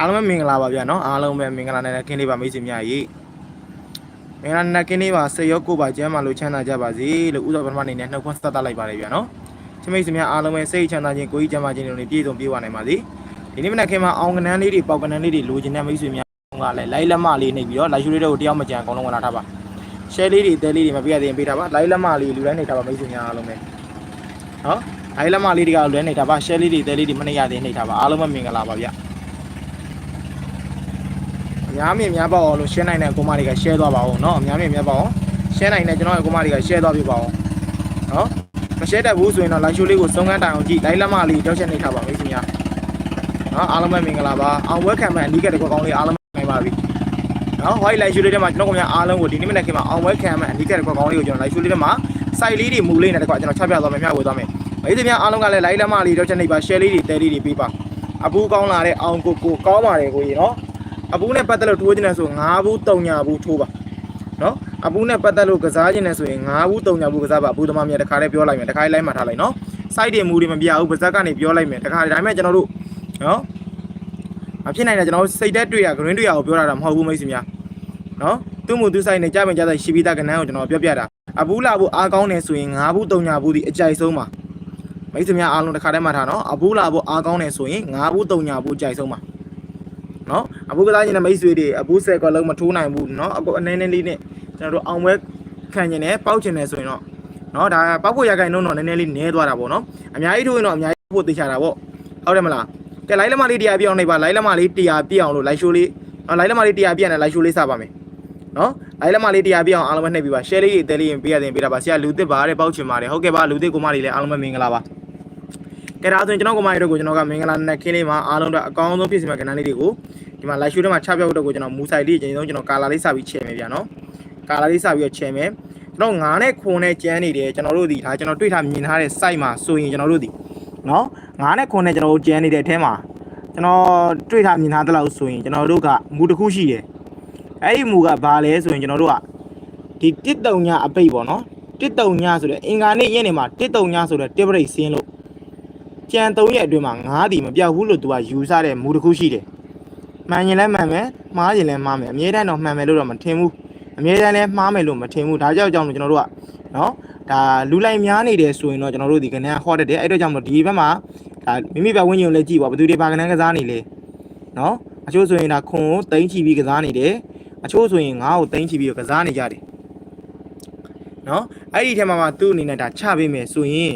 အားလုံးပဲမင်္ဂလာပါဗျာနော်အားလုံးပဲမင်္ဂလာနဲ့ခင်းလေးပါမိတ်ဆွေများကြီးမင်္ဂလာနဲ့ခင်းလေးပါစေရောကိုပါကျမ်းမာလို့ချမ်းသာကြပါစေလို့ဥသောပထမအနေနဲ့နှုတ်ခွန်းဆက်သလိုက်ပါတယ်ဗျာနော်ချစ်မိတ်ဆွေများအားလုံးပဲစိတ်ချမ်းသာခြင်းကိုယ်ကြီးကျမ်းမာခြင်းတွေပြည့်စုံပြည့်ဝနိုင်ပါစေဒီနေ့မနက်ခင်းမှာအောင်ကနန်းလေးတွေပေါက်ကနန်းလေးတွေလိုချင်တဲ့မိတ်ဆွေများကလည်းလိုက်လက်မလေးနေပြီးတော့လိုက်ရှူလေးတွေကိုတယောက်မကြံအကုန်လုံးဝင်လာထားပါ share လေးတွေတဲလေးတွေမပြရသေးရင်ပေးထားပါလိုက်လက်မလေးလူတိုင်းနေထားပါမိတ်ဆွေများအားလုံးပဲနော်လိုက်လက်မလေးတွေကလွယ်နေထားပါ share လေးတွေတဲလေးတွေမနေရသေးနေထားပါအားလုံးပဲမင်္ဂလာပါဗျာအ များမြင်များပေါ့အောင်လို့ share နိုင်တဲ့ကိုမတွေက share သွားပါအောင်เนาะအများမြင်များပေါ့အောင် share နိုင်တဲ့ကျွန်တော်ရဲ့ကိုမတွေက share သွားပြပါအောင်เนาะမ share တတ်ဘူးဆိုရင်တော့ live show လေးကိုစုံကန်းတိုင်အောင်ကြည့် live လက်မလေးတောက်ချက်နေထားပါမိတ်ဆွေများเนาะအားလုံးပဲမင်္ဂလာပါအောင် welcome မဲ့အနီးကတဲ့ကောင်းလေးအားလုံးပဲနိုင်ပါပြီเนาะ white live show လေးထဲမှာကျွန်တော်ကများအားလုံးကိုဒီနေ့မနေ့ကမှအောင် welcome မဲ့အနီးကတဲ့ကောင်းလေးကိုကျွန်တော် live show လေးထဲမှာ site လေးတွေမူလေးနဲ့တကွာကျွန်တော်ချပြသွားမယ်မျှဝေသွားမယ်မိတ်ဆွေများအားလုံးကလည်း live လက်မလေးတောက်ချက်နေပါ share လေးတွေတဲလေးတွေပေးပါအပူကောင်းလာတဲ့အောင်ကိုကိုကောင်းပါတယ်ကိုကြီးเนาะ အပူနဲ့ပတ်သက်လို့ထိုးခြင်းနဲ့ဆို9ဘူး3ညာဘူးထိုးပါနော်အပူနဲ့ပတ်သက်လို့ကစားခြင်းနဲ့ဆိုရင်9ဘူး3ညာဘူးကစားပါအပူသမားများတခါလေးပြောလိုက်မယ်တခါလေးလိုက်မှထားလိုက်နော် site တွေမူတွေမပြဘူးပါဇက်ကနေပြောလိုက်မယ်တခါလေးဒါပေမဲ့ကျွန်တော်တို့နော်မဖြစ်နိုင်တဲ့ကျွန်တော်တို့စိတ်သက်တွေ့ရ green တွေ့ရကိုပြောတာတော့မဟုတ်ဘူးမိတ်ဆွေများနော်သူ့မူသူ site နဲ့ကြားပင်ကြားဆိုင်ရှိပြီးသားကဏ္ဍကိုကျွန်တော်ပြောပြတာအပူလာဖို့အားကောင်းနေဆိုရင်9ဘူး3ညာဘူးဒီအကြိုက်ဆုံးပါမိတ်ဆွေများအားလုံးတခါတည်းမှထားနော်အပူလာဖို့အားကောင်းနေဆိုရင်9ဘူး3ညာဘူးအကြိုက်ဆုံးပါ နော်အပူကစားခြင်းနဲ့မိတ်ဆွေတွေအပူဆယ်ကလုံးမထိုးနိုင်ဘူးနော်အပူအနေနဲ့လေးနဲ့ကျွန်တော်တို့အောင်ပွဲခံခြင်းနဲ့ပေါက်ခြင်းနဲ့ဆိုရင်တော့နော်ဒါပေါက်ဖို့ရခိုင်နှုန်းတော့နည်းနည်းလေးနည်းသွားတာပေါ့နော်အများကြီးထိုးရင်တော့အများကြီးဖို့သိချတာပေါ့ဟုတ်တယ်မလားကဲလိုက်လက်မလေးတရားပြအောင်နေပါလိုက်လက်မလေးတရားပြအောင်လို့လိုက်ရှိုးလေးနော်လိုက်လက်မလေးတရားပြရတယ်လိုက်ရှိုးလေးစပါမယ်နော်လိုက်လက်မလေးတရားပြအောင်အားလုံးပဲနှိပ်ပြီးပါ share လေးတွေအသေးလေးရင်ပေးရတဲ့ပေးတာပါဆရာလူသစ်ပါတဲ့ပေါက်ချင်ပါတယ်ဟုတ်ကဲ့ပါလူသစ်ကိုမလေးလည်းအားလုံးပဲမင်္ဂလာပါ ကဲဒါဆိုရင်ကျွန်တော်ကမရီတို့ကိုကျွန်တော်ကမင်္ဂလာနဲ့ခင်းလေးမှာအားလုံးတော့အကောင်းဆုံးဖြစ်စီမှာကဏ္ဍလေးတွေကိုဒီမှာ live show ထဲမှာချပြဖို့တော့ကိုကျွန်တော်မူဆိုင်လေးအရင်ဆုံးကျွန်တော်ကာလာလေးစပြီးချဲမယ်ဗျာနော်ကာလာလေးစပြီးတော့ချဲမယ်ကျွန်တော်ငါးနဲ့ခွန်နဲ့ကျန်းနေတယ်ကျွန်တော်တို့ဒီဒါကျွန်တော်တွေ့ထားမြင်ထားတဲ့ site မှာဆိုရင်ကျွန်တော်တို့ဒီနော်ငါးနဲ့ခွန်နဲ့ကျွန်တော်တို့ကျန်းနေတဲ့အထဲမှာကျွန်တော်တွေ့ထားမြင်ထားတဲ့လောက်ဆိုရင်ကျွန်တော်တို့ကမူတစ်ခုရှိတယ်အဲ့ဒီမူကဘာလဲဆိုရင်ကျွန်တော်တို့ကဒီတစ်တုံညအပိတ်ပေါ့နော်တစ်တုံညဆိုတဲ့အင်္ဂါနေ့ညနေမှာတစ်တုံညဆိုတဲ့တစ်ပရိတ်ဆင်းလို့ ကြံ၃ရက်အတွင်းမှာငါးဒီမပြောက်ဘူးလို့သူကယူဆတဲ့မူတစ်ခုရှိတယ်မှန်ရင်လည်းမှန်မယ်မှားရင်လည်းမှားမယ်အမြဲတမ်းတော့မှန်မယ်လို့တော့မထင်ဘူးအမြဲတမ်းလည်းမှားမယ်လို့မထင်ဘူးဒါကြောင့်ကြောင့်လို့ကျွန်တော်တို့ကနော်ဒါလူလိုက်များနေတယ်ဆိုရင်တော့ကျွန်တော်တို့ဒီကနေ့ဟောတတ်တယ်အဲ့တော့ကြောင့်မလို့ဒီဘက်မှာဒါမိမိဘဝင်းကျင်ကိုလည်းကြည့်ပါဘယ်သူတွေပါကနန်းကစားနေလဲနော်အချို့ဆိုရင်ဒါခွန်ကိုတိမ့်ချီပြီးကစားနေတယ်အချို့ဆိုရင်ငါ့ကိုတိမ့်ချီပြီးတော့ကစားနေကြတယ်နော်အဲ့ဒီထဲမှာမှသူ့အနေနဲ့ဒါချပေးမယ်ဆိုရင်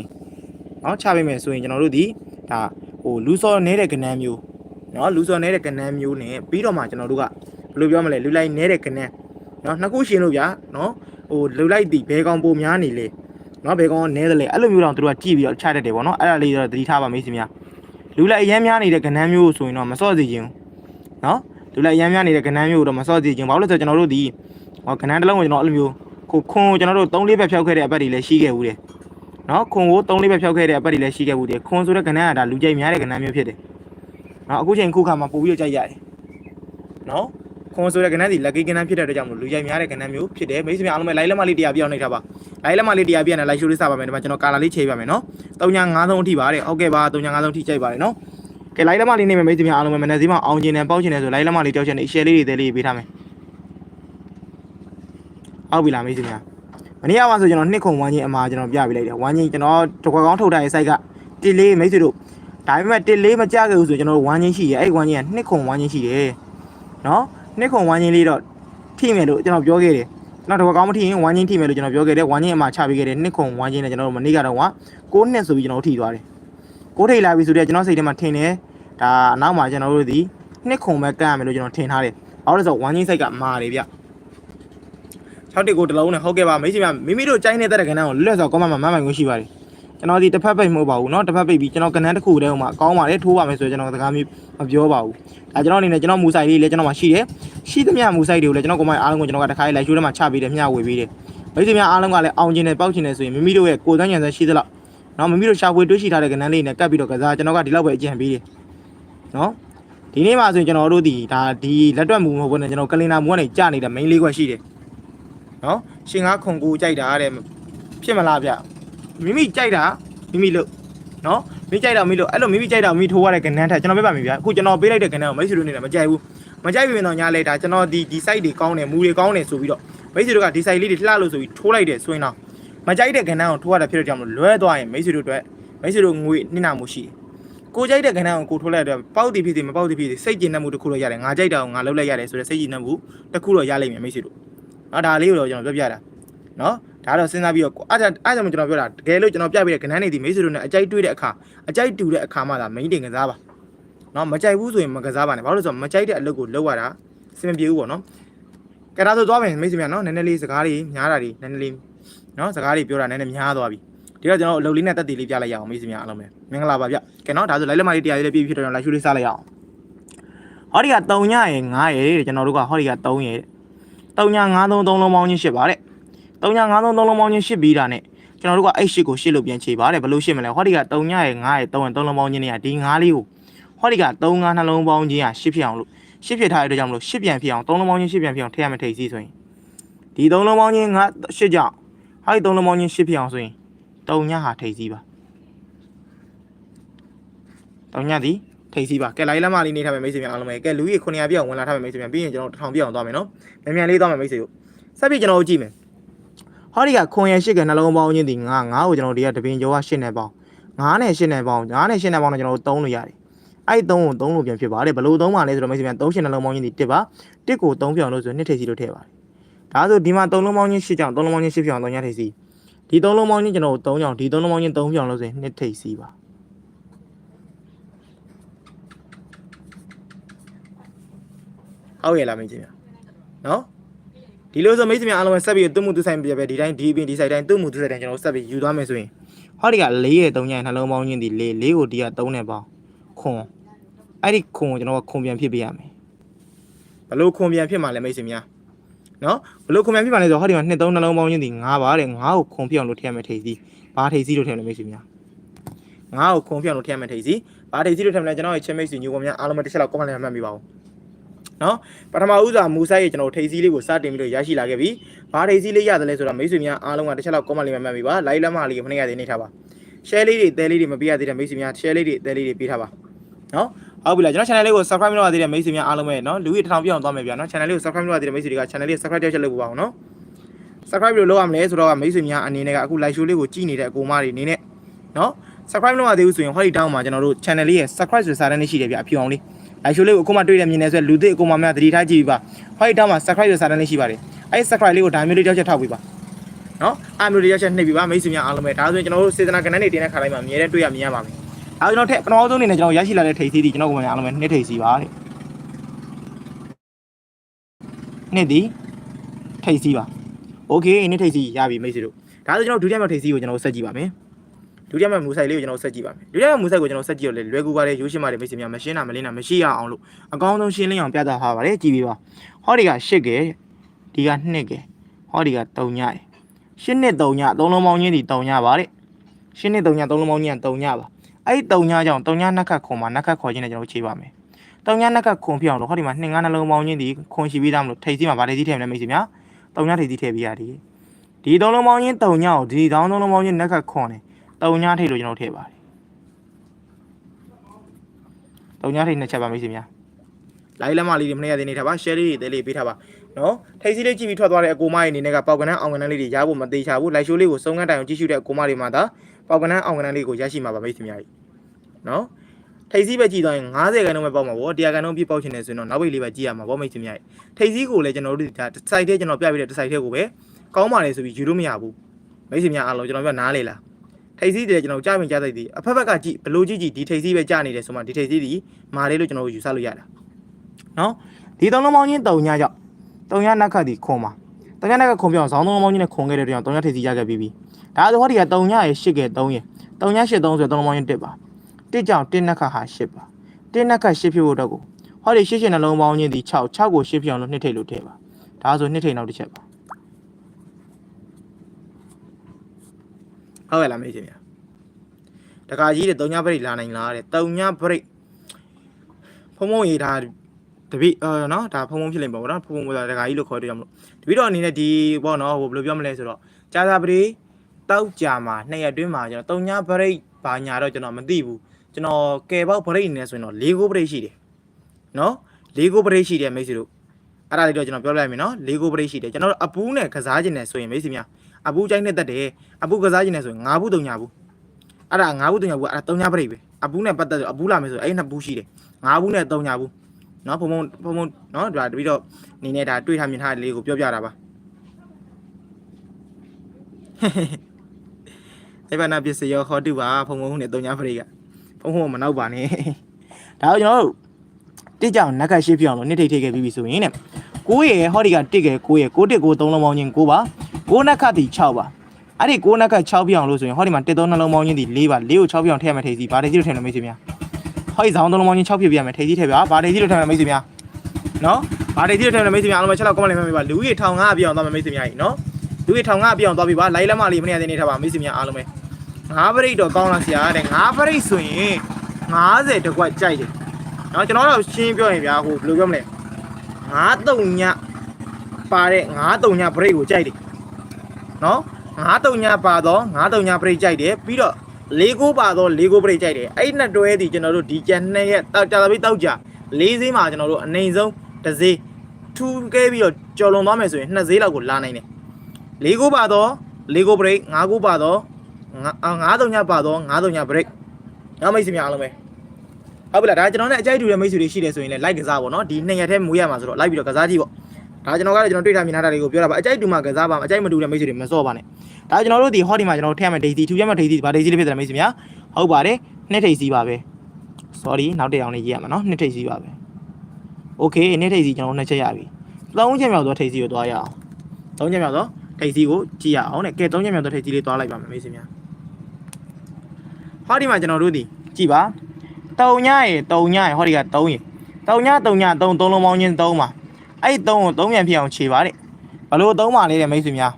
နော်ချပေးမယ်ဆိုရင်ကျွန်တော်တို့ဒီဒါဟိုလူစောနေတဲ့ကနန်းမျိုးနော်လူစော်နေတဲ့ကနန်းမျိုးနဲ့ပြီးတော့မှကျွန်တော်တို့ကဘယ်လိုပြောမလဲလူလိုက်နေတဲ့ကနန်းနော်နှစ်ခုရှင်လို့ဗျာနော်ဟိုလူလိုက်ဒီဘဲကောင်ပုံများနေလေနော်ဘဲကောင်ကနဲတယ်လေအဲ့လိုမျိုးတော့သူတို့ကကြည့်ပြီးတော့ချတတ်တယ်ပေါ့နော်အဲ့ဒါလေးတော့သတိထားပါမိတ်ဆွေများလူလိုက်အရမ်းများနေတဲ့ကနန်းမျိုးဆိုရင်တော့မစော့စေချင်ဘူးနော်လူလိုက်အရမ်းများနေတဲ့ကနန်းမျိုးတော့မစော့စေချင်ဘာလို့လဲဆိုတော့ကျွန်တော်တို့ဒီဟောကနန်းတစ်လုံးကိုကျွန်တော်အဲ့လိုမျိုးခုခွန်ကိုကျွန်တော်တို့3လေးပဲဖြောက်ခဲ့တဲ့အပတ်တွေလည်းရှိခဲ့ဘူးတယ် နော်ခွန်ကို3လေးပဲဖြောက်ခဲ့တဲ့အပတ်တွေလည်းရှိခဲ့ဘူးတယ်ခွန်ဆိုတဲ့ကနန်းကဒါလူကြိုက်များတဲ့ကနန်းမျိုးဖြစ်တယ်နော်အခုချိန်ခုခါမှာပို့ပြီးတော့ကြိုက်ရတယ်နော်ခွန်ဆိုတဲ့ကဏ္ဍဒီလက်ကီကဏ္ဍဖြစ်တဲ့အတွက်ကြောင့်မလို့လူရိုက်များတဲ့ကဏ္ဍမျိုးဖြစ်တယ်မိတ်ဆွေများအားလုံးပဲ live လက်မလေးတရားပြအောင်နှိပ်ထားပါ live လက်မလေးတရားပြနဲ့ live show လေးစပါမယ်ဒီမှာကျွန်တော်ကာလာလေးချိန်ပါမယ်နော်3953အထိပါတဲ့ဟုတ်ကဲ့ပါ3953အထိကြိုက်ပါတယ်နော်ကဲ live လက်မလေးနေမယ်မိတ်ဆွေများအားလုံးပဲမနေ့စီမှာအောင်ကျင်တယ်ပေါက်ကျင်တယ်ဆို live လက်မလေးတောက်ချက်နေ share လေးတွေတဲလေးပေးထားမယ်ဟုတ်ပြီလားမိတ်ဆွေများ မနေ့ကမှဆိုကျွန်တော်နှစ်ခုဝမ်းချင်းအမှားကျွန်တော်ပြပေးလိုက်တယ်ဝမ်းချင်းကျွန်တော်တခွက်ကောင်းထုတ်ထားတဲ့ site ကတီလေးမိတ်ဆွေတို့ဒါပေမဲ့တစ်လေးမကြခဲ့ဘူးဆိုကျွန်တော်တို့ဝမ်းချင်းရှိတယ်အဲ့ဒီဝမ်းချင်းကနှစ်ခုဝမ်းချင်းရှိတယ်နော်နှစ်ခုဝမ်းချင်းလေးတော့ထိမယ်လို့ကျွန်တော်ပြောခဲ့တယ်ကျွန်တော်တော့ကောင်းမထိရင်ဝမ်းချင်းထိမယ်လို့ကျွန်တော်ပြောခဲ့တယ်ဝမ်းချင်းအမှချပေးခဲ့တယ်နှစ်ခုဝမ်းချင်းနဲ့ကျွန်တော်တို့မနေ့ကတော့က6နှစ်ဆိုပြီးကျွန်တော်တို့ထိသွားတယ်6ထိလာပြီဆိုတော့ကျွန်တော်စိတ်ထဲမှာထင်တယ်ဒါအနောက်မှာကျွန်တော်တို့ဒီနှစ်ခုပဲကမ်းရမယ်လို့ကျွန်တော်ထင်ထားတယ်ဘာလို့လဲဆိုတော့ဝမ်းချင်းစိတ်ကမာတယ်ဗျ 6တစ်ကိုတစ်လုံးနဲ့ဟုတ်ကဲ့ပါမိတ်ဆွေများမိမိတို့ကြိုင်းနေတဲ့ကဏ္ဍကိုလွတ်လပ်စွာကောမမှာမမှန်ခွင့်ရှိပါတယ် ကျွန်တော်ဒီတစ်ဖက်ပိတ်မဟုတ်ပါဘူးเนาะတစ်ဖက်ပိတ်ပြီးကျွန်တော်ကနန်းတစ်ခုတည်းဟိုမှာအကောင်းပါလေထိုးပါမယ်ဆိုတော့ကျွန်တော်စကားမျိုးမပြောပါဘူးဒါကျွန်တော်အနေနဲ့ကျွန်တော်မူဆိုင်လေးလည်းကျွန်တော်မှာရှိတယ်ရှိသမျှမူဆိုင်တွေကိုလည်းကျွန်တော်ကိုယ်ပိုင်အားလုံးကိုကျွန်တော်ကတစ်ခါလေးလိုက်ရှိုးထဲမှာချပေးတယ်မျှဝေပေးတယ်မိတ်ဆွေများအားလုံးကလည်းအောင်ကျင်တယ်ပေါက်ကျင်တယ်ဆိုရင်မိမိတို့ရဲ့ကိုယ်စမ်းဉာဏ်စမ်းရှိသလောက်เนาะမိမိတို့ရှာဖွေတွေးရှိထားတဲ့ကနန်းလေးနဲ့ကပ်ပြီးတော့ကစားကျွန်တော်ကဒီလောက်ပဲအကျင့်ပေးတယ်เนาะဒီနေ့မှာဆိုရင်ကျွန်တော်တို့ဒီဒါဒီလက်တွက်မူမဟုတ်ဘူးနဲ့ကျွန်တော်ကလင်နာမူကနေကြာနေတဲ့ main လေးခွက်ရှိတယ် နော်ရှင်ငါခုံကိုကြိုက်တာတဲ့ဖြစ်မလားဗျမိမိကြိုက်တာမိမိလို့နော်မိကြိုက်တာမိလို့အဲ့လိုမိမိကြိုက်တာမိထိုးရတဲ့ကဏ္ဍထက်ကျွန်တော်ပြပါမယ်ဗျအခုကျွန်တော်ပေးလိုက်တဲ့ကဏ္ဍကိုမိတ်ဆွေတို့နေတာမကြိုက်ဘူးမကြိုက်ပြင်တော့ညာလဲတာကျွန်တော်ဒီဒီ site တွေကောင်းတယ်မူတွေကောင်းတယ်ဆိုပြီးတော့မိတ်ဆွေတို့ကဒီ site လေးတွေလှလို့ဆိုပြီးထိုးလိုက်တယ်ဆိုရင်တော့မကြိုက်တဲ့ကဏ္ဍကိုထိုးရတာဖြစ်တော့ကြောင့်လွဲသွားရင်မိတ်ဆွေတို့အတွက်မိတ်ဆွေတို့ငွေနှိမ့်နာမှုရှိတယ်ကိုကြိုက်တဲ့ကဏ္ဍကိုကိုထိုးလိုက်တော့ပေါက်တည်ဖြစ်စီမပေါက်တည်ဖြစ်စီစိတ်ကျဉ်နှံ့မှုတစ်ခုတော့ရတယ်ငါကြိုက်တာကိုငါလုပ်လိုက်ရတယ်ဆိုတဲ့စိတ်ကျဉ်နှံ့မှုတစ်ခုတော့ရလိမ့်မယ်မိတ်ဆွေတို့ နော်ဒါလေးကိုတော့ကျွန်တော်ပြောပြတာနော်ဒါတော့စဉ်းစားပြီးတော့အားကြောင့်အားကြောင့်ကျွန်တော်ပြောတာတကယ်လို့ကျွန်တော်ပြပေးတဲ့ကဏ္ဍနေဒီမိတ်ဆွေတို့နဲ့အကြိုက်တွေ့တဲ့အခါအကြိုက်တူတဲ့အခါမှသာ main တင်ကစားပါနော်မကြိုက်ဘူးဆိုရင်မကစားပါနဲ့ဘာလို့လဲဆိုတော့မကြိုက်တဲ့အလုပ်ကိုလုပ်ရတာအဆင်မပြေဘူးပေါ့နော်ကဲဒါဆိုသွားမယ်မိတ်ဆွေများနော်နည်းနည်းလေးစကားလေးများတာတွေနည်းနည်းလေးနော်စကားလေးပြောတာနည်းနည်းများသွားပြီဒီတော့ကျွန်တော်အလုပ်လေးနဲ့တက်တည်လေးပြလိုက်ရအောင်မိတ်ဆွေများအားလုံးပဲမင်္ဂလာပါဗျကဲနော်ဒါဆိုလိုက်လက်မလေးတရားလေးပြည့်ဖြစ်တော့လိုက်ရှုလေးစားလိုက်ရအောင်ဟောဒီက3ညရယ်9ရယ်တဲ့ကျွန်တော်တို့ကဟောဒီက3ရ ယ်3ည9 3 3လုံးပေါင်းချင်းရှစ်ပါတဲ့3ည9 3 3လုံးပေါင်းချင်းရှစ်ပြီးတာနဲ့ကျွန်တော်တို့ကအဲ့ရှစ်ကိုရှစ်လို့ပြန်ခြေပါတယ်ဘယ်လိုရှစ်မလဲဟောဒီက3ညရယ်9ရယ်3ရယ်3လုံးပေါင်းချင်းတွေကဒီ9လေးကိုဟောဒီက3 9နှလုံးပေါင်းချင်းကရှစ်ဖြစ်အောင်လို့ရှစ်ဖြစ်ထားတဲ့အတွက်ကြောင့်မလို့ရှစ်ပြန်ဖြစ်အောင်3လုံးပေါင်းချင်းရှစ်ပြန်ဖြစ်အောင်ထည့်ရမယ်ထိပ်စီးဆိုရင်ဒီ3လုံးပေါင်းချင်း9ရှစ်ကြောင့်ဟောဒီ3လုံးပေါင်းချင်းရှစ်ဖြစ်အောင်ဆိုရင်3ညဟာထိပ်စီးပါ3ညသည် ထိပ်စီးပါကဲလိုက်လက်မလေးနေထားမယ်မိတ်ဆွေများအားလုံးပဲကဲလူကြီး900ပြည့်အောင်ဝင်လာထားမယ်မိတ်ဆွေများပြီးရင်ကျွန်တော်1000ပြည့်အောင်သွားမယ်နော်မြန်မြန်လေးသွားမယ်မိတ်ဆွေတို့ဆက်ပြီးကျွန်တော်တို့ကြည့်မယ်ဟောဒီကခွန်ရရှိကနှလုံးပေါင်းချင်းဒီ9 9ကိုကျွန်တော်တို့ဒီကတပင်ကျော်က8နဲ့ပေါင်း9နဲ့8နဲ့ပေါင်း9နဲ့8နဲ့ပေါင်းတော့ကျွန်တော်တို့3လို့ရတယ်အဲ့3ကို3လို့ပြန်ဖြစ်ပါတယ်ဘယ်လို3ပါလဲဆိုတော့မိတ်ဆွေများ3ရှင်နှလုံးပေါင်းချင်းဒီ1ပါ1ကို3ပြောင်းလို့ဆို2ထိပ်စီလို့ထည့်ပါတယ်ဒါဆိုဒီမှာ3လုံးပေါင်းချင်း8ကြောင့်3လုံးပေါင်းချင်း8ပြောင်း3ညထိပ်စီဒီ3လုံးပေါင်းချင်းကျွန်တော်တို့3ကြောင့်ဒီ3လုံးပေါင်းချင်း3ပြောင်းလို့ဆိုရင်2ထိပ်စီပါ ဟုတ်ရဲ့လားမိတ်ဆွေများနော်ဒီလိုဆိုမိတ်ဆွေများအားလုံးပဲဆက်ပြီးသူ့မှုသူဆိုင်ပြပဲဒီတိုင်းဒီအပြင်ဒီဆိုင်တိုင်းသူ့မှုသူဆိုင်တိုင်းကျွန်တော်ဆက်ပြီးယူသွားမယ်ဆိုရင်ဟောဒီက၄ရဲ့3ညနှလုံးပေါင်းချင်းဒီ၄၄ကိုဒီက3နဲ့ပေါင်းခွန်အဲ့ဒီခွန်ကိုကျွန်တော်ကခွန်ပြန်ဖြစ်ပေးရမယ်ဘလို့ခွန်ပြန်ဖြစ်မှာလဲမိတ်ဆွေများနော်ဘလို့ခွန်ပြန်ဖြစ်မှာလဲဆိုတော့ဟောဒီမှာ2 3နှလုံးပေါင်းချင်းဒီ9ပါတဲ့9ကိုခွန်ဖြစ်အောင်လို့ထည့်ရမယ်ထိပ်စီဘာထိပ်စီလို့ထည့်ရမလဲမိတ်ဆွေများ9ကိုခွန်ဖြစ်အောင်လို့ထည့်ရမယ်ထိပ်စီဘာထိပ်စီလို့ထည့်မလဲကျွန်တော်ရဲ့ချင်းမိတ်ဆွေညိုပေါ်များအားလုံးပဲတစ်ချက်လောက် comment လေးမှတ်မိပါဦး နော်ပထမဦးစွာမူဆိုင်ရဲ့ကျွန်တော်ထိပ်စီးလေးကိုစတင်ပြီးတော့ရရှိလာခဲ့ပြီ။ဘာထိပ်စီးလေးရတယ်လဲဆိုတော့မိတ်ဆွေများအားလုံးကတစ်ချက်လောက် comment လေးမှတ်မိပါ။ live လက်မလေးကိုမနေ့ကတည်းနေထားပါ။ share လေးတွေအသေးလေးတွေမပေးရသေးတဲ့မိတ်ဆွေများ share လေးတွေအသေးလေးတွေပေးထားပါ။နော်ဟုတ်ပြီလားကျွန်တော် channel လေးကို subscribe လုပ်ရသေးတဲ့မိတ်ဆွေများအားလုံးပဲနော်လူကြီးတစ်ထောင်ပြည့်အောင်သွားမယ်ဗျာနော် channel လေးကို subscribe လုပ်ရသေးတဲ့မိတ်ဆွေတွေက channel လေးကို subscribe တက်ချက်လုပ်ပါအောင်နော် subscribe လို့လုပ်ရမလဲဆိုတော့မိတ်ဆွေများအနေနဲ့ကအခု live show လေးကိုကြည့်နေတဲ့အကိုမတွေအနေနဲ့နော် subscribe လုပ်ရသေးဘူးဆိုရင်ဟောဒီတောင်းမှာကျွန်တော်တို့ channel လေးရဲ့ subscribe ဆိုစာတန်းလေးရှိတယ်ဗျအဖြူအောင်လေး live show လေးကိုအခုမှတွေ့တယ်မြင်နေဆိုလူသစ်အကိုမများသတိထားကြည့်ပြီးပါဟောဒီတောင်းမှာ subscribe ဆိုစာတန်းလေးရှိပါတယ်အဲ့ subscribe လေးကိုဒါမျိုးလေးတောက်ချက်ထောက်ပြီးပါနော်အားမျိုးလေးတောက်ချက်နှိပ်ပြီးပါမိတ်ဆွေများအားလုံးပဲဒါဆိုရင်ကျွန်တော်တို့စေတနာကဏ္ဍနေတင်တဲ့ခါတိုင်းမှာအမြဲတမ်းတွေ့ရမြင်ရပါမယ်ဒါကျွန်တော်ထက်ပထမဆုံးအနေနဲ့ကျွန်တော်ရရှိလာတဲ့ထိပ်စီးဒီကျွန်တော်ကမှအားလုံးပဲနှစ်ထိပ်စီးပါတဲ့နှစ်ဒီထိပ်စီးပါโอเคနှစ်ထိပ်စီးရပြီမိတ်ဆွေတို့ဒါဆိုကျွန်တော်ဒုတိယမြောက်ထိပ်စီးကိုကျွန်တော်ဆက်ကြည့်ပါမယ် ဒုတိယမြောက်မူဆိုင်လေးကိုကျွန်တော်ဆက်ကြည့်ပါမယ်ဒုတိယမြောက်မူဆိုင်ကိုကျွန်တော်ဆက်ကြည့်ရလေလွယ်ကူပါတယ်ရိုးရှင်းပါတယ်မိတ်ဆွေများမရှင်းတာမလင်းတာမရှိရအောင်လို့အကောင်းဆုံးရှင်းလင်းအောင်ပြသထားပါတယ်ကြည့်ပြီးပါဟောဒီက၈ကဲဒီက2ကဲဟောဒီက3ညတယ်ရှင်းနှစ်3ည3လုံးပေါင်းချင်းဒီ3ညပါတဲ့ရှင်းနှစ်3ည3လုံးပေါင်းချင်းက3ညပါအဲ့ဒီ3ညကြောင့်3ညနှစ်ခတ်ခွန်မှာနှစ်ခတ်ခေါ်ချင်းနဲ့ကျွန်တော်ခြေပါမယ်3ညနှစ်ခတ်ခွန်ပြအောင်လို့ဟောဒီမှာ2ငါးနှလုံးပေါင်းချင်းဒီခွန်ရှိပြီးသားမလို့ထိပ်စီးမှာဗာထိပ်စီးထည့်မလဲမိတ်ဆွေများ3ညထိပ်စီးထည့်ပြီးရတယ်ဒီ3လုံးပေါင်းချင်း3ညကိုဒီတောင်း3လုံးပေါင်းချင်းနှစ်ခတ်ခွန်တယ် 3ညထိပ်လို့ကျွန်တော်ထည့်ပါတယ်3ညထိပ်နှစ်ချက်ပါမိတ်ဆွေများလိုက်လက်မလေးတွေမနေ့ကတင်နေထားပါ share လေးတွေတဲလေးပေးထားပါနော်ထိပ်စီးလေးကြည့်ပြီးထွက်သွားတဲ့အကိုမရဲ့အနေနဲ့ကပေါက်ကနန်းအောင်ကနန်းလေးတွေရဖို့မသေးချဘူးလိုက်ရှိုးလေးကိုစုံကန်းတိုင်အောင်ကြည့်ရှုတဲ့အကိုမတွေမှာဒါပေါက်ကနန်းအောင်ကနန်းလေးကိုရရှိမှာပါမိတ်ဆွေများကြီးနော်ထိပ်စီးပဲကြည့်သွားရင်90ခန်းတော့ပဲပေါက်မှာပေါ့100ခန်းတော့ပြပေါက်ချင်တယ်ဆိုရင်တော့နောက်ပိတ်လေးပဲကြည့်ရမှာပေါ့မိတ်ဆွေများကြီးထိပ်စီးကိုလည်းကျွန်တော်တို့ဒါ site ထဲကျွန်တော်ပြပြတဲ့ site ထဲကိုပဲကောင်းပါလေဆိုပြီးယူလို့မရဘူးမိတ်ဆွေများအားလုံးကျွန်တော်ပြောနားလေလား ထိပ်စီးတယ်ကျွန်တော်ကြားပင်ကြားသိသည်အဖက်ဖက်ကကြည့်ဘလို့ကြည့်ကြည့်ဒီထိပ်စီးပဲကြားနေတယ်ဆိုမှဒီထိပ်စီးဒီမာလေးလို့ကျွန်တော်တို့ယူဆလို့ရတာနော်ဒီသုံးလုံးပေါင်းချင်းတုံညကြောင့်တုံညနက်ခတ်ဒီခွန်မှာတုံညနက်ကခွန်ပြောင်းဇောင်းသုံးလုံးပေါင်းချင်းနဲ့ခွန်ခဲ့တဲ့တောင်တုံညထိပ်စီးရခဲ့ပြီးပြီဒါဆိုဟောဒီကတုံညရဲ့ရှစ်ကဲ3ရဲ့တုံညရှစ်3ဆိုသုံးလုံးပေါင်းချင်း1ပါ1ကြောင့်1နက်ခတ်ဟာ8ပါ1နက်ခတ်8ဖြစ်ဖို့တော့ကိုဟောဒီရှစ်ရှင်နှလုံးပေါင်းချင်းဒီ6 6ကို8ဖြစ်အောင်လို့နှစ်ထိပ်လို့ထည့်ပါဒါဆိုနှစ်ထိပ်နောက်တစ်ချက်ပါ ဟုတ်ရလားမေးချင်ဗျာတခါကြီးတဲ့တုံညဘရိတ်လာနိုင်လားတဲ့တုံညဘရိတ်ဖုံဖုံရေးထားတပိအာနော်ဒါဖုံဖုံဖြစ်လိမ့်ပါဘောနော်ဖုံဖုံဆိုတာတခါကြီးလို့ခေါ်တယ်ကြောင့်မလို့တပိတော့အနေနဲ့ဒီပေါ့နော်ဟိုဘယ်လိုပြောမလဲဆိုတော့ကြာသာပရိတောက်ကြမှာနှစ်ရက်တွင်းမှာကျွန်တော်တုံညဘရိတ်ဘာညာတော့ကျွန်တော်မသိဘူးကျွန်တော်ကယ်ပေါက်ပရိတ်နေဆိုရင်တော့၄ကိုပရိတ်ရှိတယ်နော်၄ကိုပရိတ်ရှိတယ်မိတ်ဆွေတို့အဲ့ဒါလေးတော့ကျွန်တော်ပြောပြလိုက်မယ်နော်၄ကိုပရိတ်ရှိတယ်ကျွန်တော်တို့အပူးနဲ့ကစားခြင်းနဲ့ဆိုရင်မိတ်ဆွေများ အပူးချိုင်းနဲ့တက်တယ်အပူးကစားခြင်းနဲ့ဆိုရင်၅ဘူး၃ညာဘူးအဲ့ဒါ၅ဘူး၃ညာဘူးအဲ့ဒါ၃ညာပရိတ်ပဲအပူးနဲ့ပတ်သက်ဆိုအပူးလာမယ်ဆိုအဲ့နှစ်ဘူးရှိတယ်၅ဘူးနဲ့၃ညာဘူးနော်ဖုံဖုံဖုံဖုံနော်ဒါတပြီးတော့နေနဲ့ဒါတွေးထားမြင်ထားတဲ့လေးကိုပြောပြတာပါအဲ့ဘာနာပစ္စယောခေါ်တူပါဖုံဖုံနဲ့၃ညာပရိတ်ကဖုံဖုံမနောက်ပါနဲ့ဒါတော့ကျွန်တော်တို့တိကြောင်နက်ကရှိပြအောင်လို့နှစ်ထိတ်ထိတ်ခဲ့ပြီးပြီဆိုရင်တဲ့ကိုးရဲ့ဟောဒီကတစ်ခဲ့ကိုးရဲ့ကိုးတစ်ကိုး၃လုံးပေါင်းချင်းကိုးပါ ကိုးနက်ခတ်တီ6ပါအဲ့ဒီကိုးနက်က6ပြအောင်လို့ဆိုရင်ဟောဒီမှာတစ်သုံးနှလုံးပေါင်းချင်းတီ၄ပါ၄ကို6ပြအောင်ထည့်ရမယ်ထိတ်စီဗာတိစီလို့ထည့်ရမယ်မိတ်ဆွေများဟောဒီဇောင်းသုံးလုံးပေါင်းချင်း6ပြပြရမယ်ထိတ်စီထည့်ပြဗာတိစီလို့ထည့်ရမယ်မိတ်ဆွေများနော်ဗာတိစီလို့ထည့်ရမယ်မိတ်ဆွေများအားလုံးပဲချက်တော့ကောမန့်လေးမှတ်မိပါလူကြီး1500ပြအောင်သွားမယ်မိတ်ဆွေများကြီးနော်လူကြီး1500ပြအောင်သွားပြီပါလိုက်လက်မလေးမနေ့ကတည်းနေထားပါမိတ်ဆွေများအားလုံးပဲငါးပရိတ်တော့ကောင်းလားဆရာတဲ့ငါးပရိတ်ဆိုရင်50တကွက်ကြိုက်တယ်နော်ကျွန်တော်တော့ရှင်းပြောရင်ဗျာဟိုဘယ်လိုပြောမလဲ53ညပါတဲ့53ညပရိတ်ကိုကြိုက်တယ် နော်53ညပါတော့53ညပရိတ်ကြိုက်တယ်ပြီးတော့၄ကိုပါတော့၄ကိုပရိတ်ကြိုက်တယ်အဲ့နှစ်တွဲဒီကျွန်တော်တို့ဒီကျန်နှစ်ရက်တောက်ကြတာပြီးတောက်ကြ၄ဈေးမှာကျွန်တော်တို့အနေဆုံးတစ်ဈေးထူးခဲ့ပြီးတော့ကြော်လွန်သွားမယ်ဆိုရင်နှစ်ဈေးလောက်ကိုလာနိုင်တယ်၄ကိုပါတော့၄ကိုပရိတ်၅ကိုပါတော့53ညပါတော့53ညပရိတ်နောက်မိတ်ဆွေများအားလုံးပဲဟုတ်ပြီလားဒါကျွန်တော်နဲ့အကြိုက်တူတဲ့မိတ်ဆွေတွေရှိတယ်ဆိုရင်လည်း like ကစားပါတော့ဒီနှစ်ရက်ထဲမွေးရမှာဆိုတော့ like ပြီးတော့ကစားကြည့်ပေါ့ ဒါကျွန်တော်ကလည်းကျွန်တော်တွေ့ထားမြင်ထားတာတွေကိုပြောတာပါအကြိုက်တူမှကစားပါအကြိုက်မတူတဲ့မိတ်ဆွေတွေမစော့ပါနဲ့ဒါကျွန်တော်တို့ဒီဟောဒီမှာကျွန်တော်တို့ထည့်ရမယ် daisy ထူရမယ် daisy ဗာ daisy လေးဖြစ်တယ်မိတ်ဆွေများဟုတ်ပါတယ်နှစ် daisy ပါပဲ sorry နောက်တစ်အောင်လေးရေးရမှာနော်နှစ် daisy ပါပဲ okay နှစ် daisy ကျွန်တော်နှစ်ချက်ရပြီသုံးချက်မြောက်တော့ daisy ကိုသွားရအောင်သုံးချက်မြောက်တော့ daisy ကိုကြည့်ရအောင်တဲ့ကဲသုံးချက်မြောက်တော့ daisy လေးသွားလိုက်ပါမယ်မိတ်ဆွေများဟောဒီမှာကျွန်တော်တို့ဒီကြည့်ပါတုံညရေတုံညရေဟောဒီက3ရေတုံညတုံည3သုံးလုံးပေါင်းချင်း3ပါ အဲ့ဒီ3ကို3ပြန်ဖြစ်အောင်ခြေပါတဲ့ဘလို့3ပါလေးတဲ့မိတ်ဆွေများ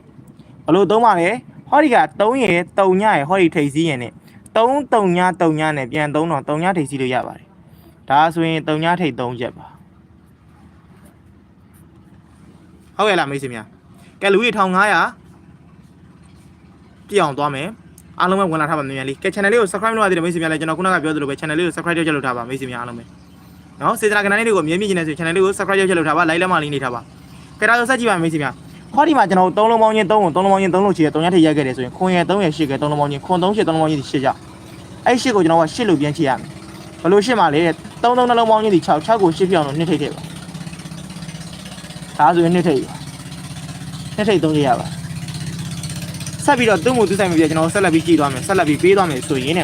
ဘလို့3ပါလဲဟောဒီက3ရေတုံညရေဟောဒီထိပ်စည်းရင်နဲ့3တုံညတုံညနဲ့ပြန်3တော့တုံညထိပ်စည်းလို့ရပါတယ်ဒါဆိုရင်တုံညထိပ်3ချက်ပါဟုတ်ရဲ့လားမိတ်ဆွေများကဲလူကြီး1500ပြည့်အောင်သွားမယ်အားလုံးပဲဝင်လာထားပါမြန်မြန်လေးကဲ channel လေးကို subscribe လုပ်ရသေးတယ်မိတ်ဆွေများလည်းကျွန်တော်ခုနကပြောသလိုပဲ channel လေးကို subscribe လုပ်ချက်လုပ်ထားပါမိတ်ဆွေများအားလုံးပဲ နော်စေတနာကဏ္ဍလေးတွေကိုအမြင်မြင့်နေဆို channel လေးကို subscribe လုပ်ချက်လုပ်ထားပါ like လက်မလေးနေထားပါကဲဒါဆိုဆက်ကြည့်ပါမိတ်ဆွေများဟောဒီမှာကျွန်တော်သုံးလုံးပေါင်းချင်းသုံးကိုသုံးလုံးပေါင်းချင်းသုံးလို့ချီရ3ရက်ထိရိုက်ခဲ့တယ်ဆိုရင်ခွန်ရ3ရက်8ကဲသုံးလုံးပေါင်းချင်းခွန်3 8သုံးလုံးပေါင်းချင်းဒီ8ကြောက်အဲ့8ကိုကျွန်တော်က8လို့ပြန်ချရမယ်ဘယ်လို8မှာလဲ3 3နှလုံးပေါင်းချင်းဒီ6 6ကို8ပြောင်းလို့နှစ်ထိတ်ထိတ်ပါဒါဆိုရင်နှစ်ထိတ်ပါနှစ်ထိတ်3ရက်ရပါဆက်ပြီးတော့သူ့မို့သူဆိုင်မပြကျွန်တော်ဆက်လက်ပြီးကြည့်သွားမယ်ဆက်လက်ပြီးပေးသွားမယ်ဆိုရင်ね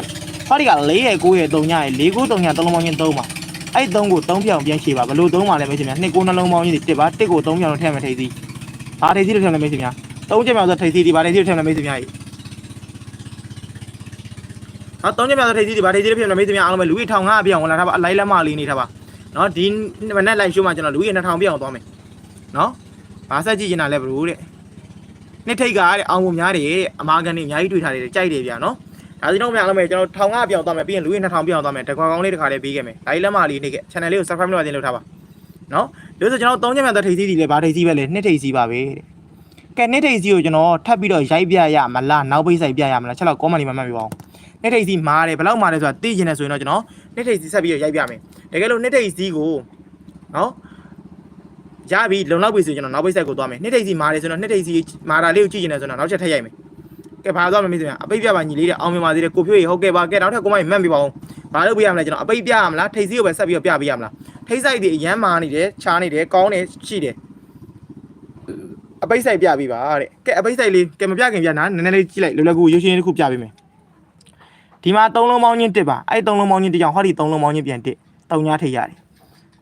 ဟောဒီက4ရဲ့9ရဲ့3ညရဲ့4 9 3ည3လုံးပေါင်းချင်း3ပါ အဲ့3ကို3ပြောင်ပြန်ချေပါဘယ်လို3ပါလဲမေးချင်များ2 9နှလုံးပေါင်းချင်းတစ်ပါ1ကို3ပြောင်လို့ထည့်မယ်ထိတ်စီဘာထိတ်စီလို့ထည့်မယ်မေးချင်များ3ချက်မြောက်ဆိုထိတ်စီဒီဘာထိတ်စီလို့ထည့်မယ်မေးချင်များဟာ3ချက်မြောက်ဆိုထိတ်စီဒီဘာထိတ်စီလို့ထည့်မယ်မေးချင်များအားလုံးပဲလူကြီး1500ပြအောင်ဝင်လာထားပါအလိုက်လက်မလေးနေထားပါနော်ဒီမနေ့လိုက်ရှိုးမှာကျွန်တော်လူကြီး2000ပြအောင်သွားမယ်နော်ဘာဆက်ကြည့်နေတာလဲဘလို့တဲ့နှစ်ထိတ်ကတဲ့အောင်ပုံများတယ်တဲ့အမာကန်တွေအများကြီးတွေ့ထားတယ်ကြိုက်တယ်ဗျာနော် ဒါစီတော့မြန်အောင်မယ်ကျွန်တော်1500ပြအောင်သွားမယ်ပြီးရင်လူကြီး2000ပြအောင်သွားမယ်တကွာကောင်းလေးတစ်ခါလေးပေးခဲ့မယ်ဒါကြီးလက်မလေးနေခဲ့ channel လေးကို subscribe လုပ်ရတင်လုပ်ထားပါနော်လို့ဆိုကျွန်တော်3ချက်မြန်သက်ထိတ်စီးစီလဲဘာထိတ်စီးပဲလဲနှစ်ထိတ်စီးပါပဲတဲ့ကဲနှစ်ထိတ်စီးကိုကျွန်တော်ထပ်ပြီးတော့ရိုက်ပြရမလားနောက်ပိတ်ဆိုင်ပြရမလားချက်တော့ comment လေးမှာမှတ်ပြပါအောင်နှစ်ထိတ်စီးမားတယ်ဘယ်လောက်မားတယ်ဆိုတာသိချင်တယ်ဆိုရင်တော့ကျွန်တော်နှစ်ထိတ်စီးဆက်ပြီးတော့ရိုက်ပြမယ်တကယ်လို့နှစ်ထိတ်စီးကိုနော်ရပြီလုံလောက်ပြီဆိုရင်ကျွန်တော်နောက်ပိတ်ဆိုင်ကိုသွားမယ်နှစ်ထိတ်စီးမားတယ်ဆိုတော့နှစ်ထိတ်စီးမာတာလေးကိုကြည့်ချင်တယ်ဆိုတော့နောက်ချက်ထပ်ရိုက်မယ် ကဲဘာသွားမမေးစမ်းအပိတ်ပြပါညီလေးတဲ့အောင်မြင်ပါသေးတယ်ကိုဖြိုးရေဟုတ်ကဲ့ပါကဲနောက်ထပ်ကိုမမှတ်ပြပါအောင်ဘာလုပ်ပြရမလဲကျွန်တော်အပိတ်ပြရမလားထိတ်စီးကိုပဲဆက်ပြီးတော့ပြပေးရမလားထိတ်ဆိုင်တွေအရန်မာနေတယ်ချားနေတယ်ကောင်းတယ်ရှိတယ်အပိတ်ဆိုင်ပြပေးပါတဲ့ကဲအပိတ်ဆိုင်လေးကဲမပြခင်ပြနာနည်းနည်းလေးကြည့်လိုက်လောလောကူရုပ်ရှင်တစ်ခုပြပေးမယ်ဒီမှာသုံးလုံးပေါင်းချင်းတစ်ပါအဲ့သုံးလုံးပေါင်းချင်းတစ်ကြောင်ဟောဒီသုံးလုံးပေါင်းချင်းပြန်တစ်တုံညာထိတ်ရတယ်